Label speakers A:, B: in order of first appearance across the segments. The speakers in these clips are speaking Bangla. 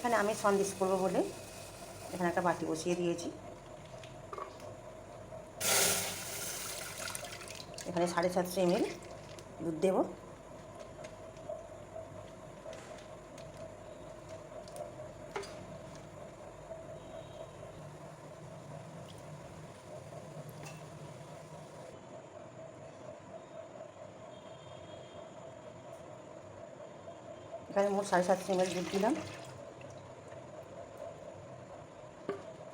A: এখানে আমি সন্দেশ করব বলে এখানে একটা বাটি বসিয়ে দিয়েছি। এখানে সাড়ে সাতশো এমএল দুধ দেবো। এখানে মোট সাড়ে সাতশো এমএল দুধ দিলাম।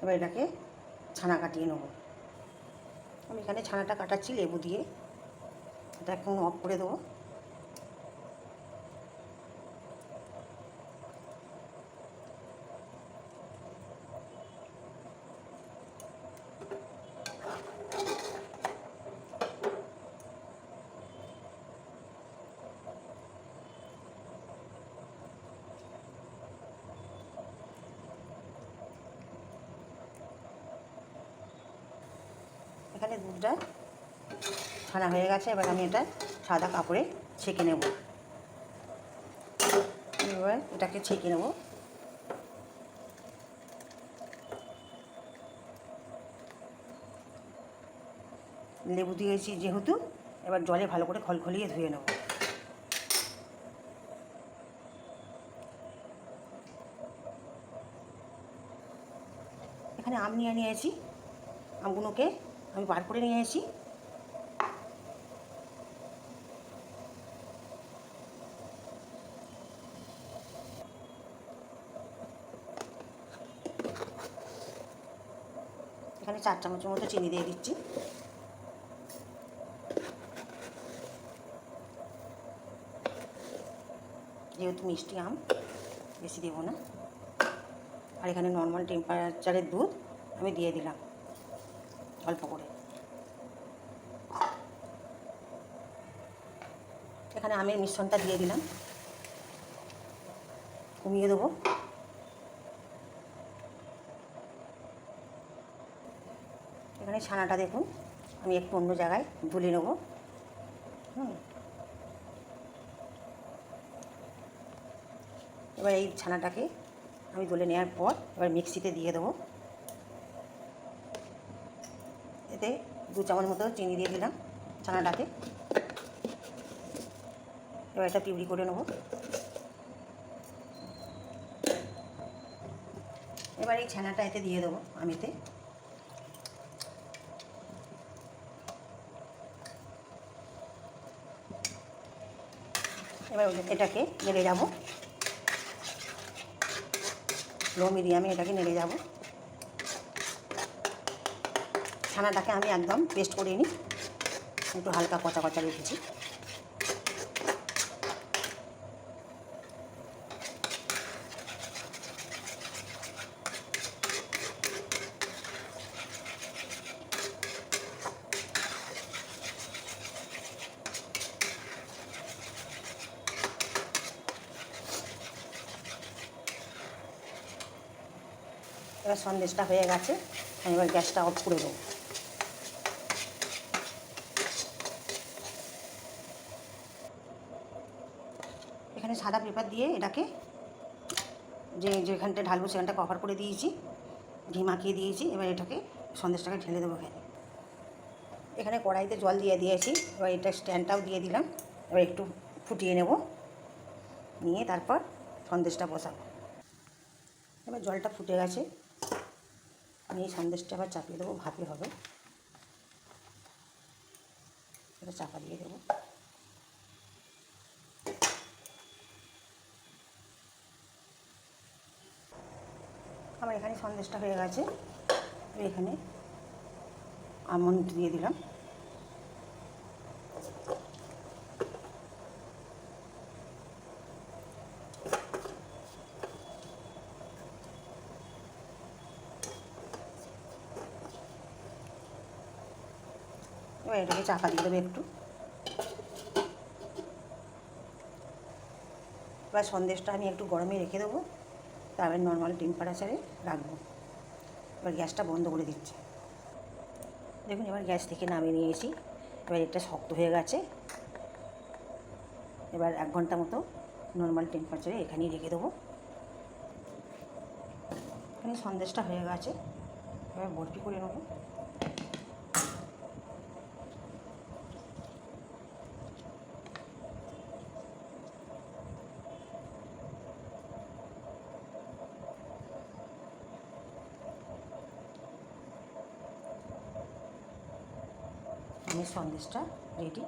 A: এবার এটাকে ছানা কাটিয়ে নেব। আমি এখানে ছানাটা কাটাচ্ছি লেবু দিয়ে। এটা এখন অফ করে দেবো। এখানে দুধটা ছানা হয়ে গেছে, এবার আমি এটা সাদা কাপড়ে ছেঁকে নেব। এবার এটাকে ছেঁকে নেব। লেবু দিয়েছি যেহেতু, এবার জলে ভালো করে খলখলিয়ে ধুয়ে নেব। এখানে আম নিয়ে নিয়েছি, আমগুলোকে আমি বার করে নিয়ে এসেছি এখানে চার চামচের মতো চিনি দিয়ে দিচ্ছি। যেহেতু মিষ্টি আম, বেশি দেবো না। আর এখানে নর্মাল টেম্পারেচারের দুধ আমি দিয়ে দিলাম। অল্প করে এখানে আমের মিশ্রণটা দিয়ে দিলাম। কমিয়ে দেবো। এখানে ছানাটা দেখুন, আমি একটু অন্য জায়গায় দুলে নেব। হুম। এবার এই ছানাটাকে আমি দলে নেওয়ার পর এবার মিক্সিতে দিয়ে দেবো। এতে দু চামচ মতো চিনি দিয়ে দিলাম ছানাটাকে। এবার এটা পিউরি করে নেব। এবার এই ছানাটা এতে দিয়ে দেবো আমিতে এবার এটাকে নেড়ে যাব। লো মিডিয়ামে এটাকে নেড়ে যাব। ছানাটাকে আমি একদম পেস্ট করে নিই। একটু হালকা কচা কচা রেখেছি। এবার সন্দেশটা হয়ে গেছে, আমি এবার গ্যাসটা অফ করে দেবো। এখানে সাদা পেপার দিয়ে এটাকে যে যেখানটা ঢালবো সেখানটা কভার করে দিয়েছি, ঘি মাখিয়ে দিয়েছি, এবার এটাকে সন্দেশটাকে ঢেলে দেবো এখানে। এখানে কড়াইতে জল দিয়ে দিয়েছি, এবার এটা স্ট্যান্ডটাও দিয়ে দিলাম, এবার একটু ফুটিয়ে নেব, নিয়ে তারপর সন্দেশটা বসাবো। এবার জলটা ফুটে গেছে এই সন্দেশটা আবার চাপিয়ে দেবো ভাপে হবে। এটা চাপা দিয়ে দেবো। আমার এখানে সন্দেশটা হয়ে গেছে। এখানে আমন্ড দিয়ে দিলাম। এবার এটাকে চাপা দিয়ে দেবে একটু। এবার সন্দেশটা আমি একটু গরমে রেখে দেবো। তারপরে নর্মাল টেম্পারেচারে রাখব। এবার গ্যাসটা বন্ধ করে দিচ্ছি। দেখুন, এবার গ্যাস থেকে নামিয়ে নিয়েছি এবার এটা শক্ত হয়ে গেছে। এবার এক ঘণ্টা মতো নর্মাল টেম্পারেচারে এখানেই রেখে দেবো। এখানে সন্দেশটা হয়ে গেছে। এবার বরফি করে নেব। আমি সন্দেশটা রেডি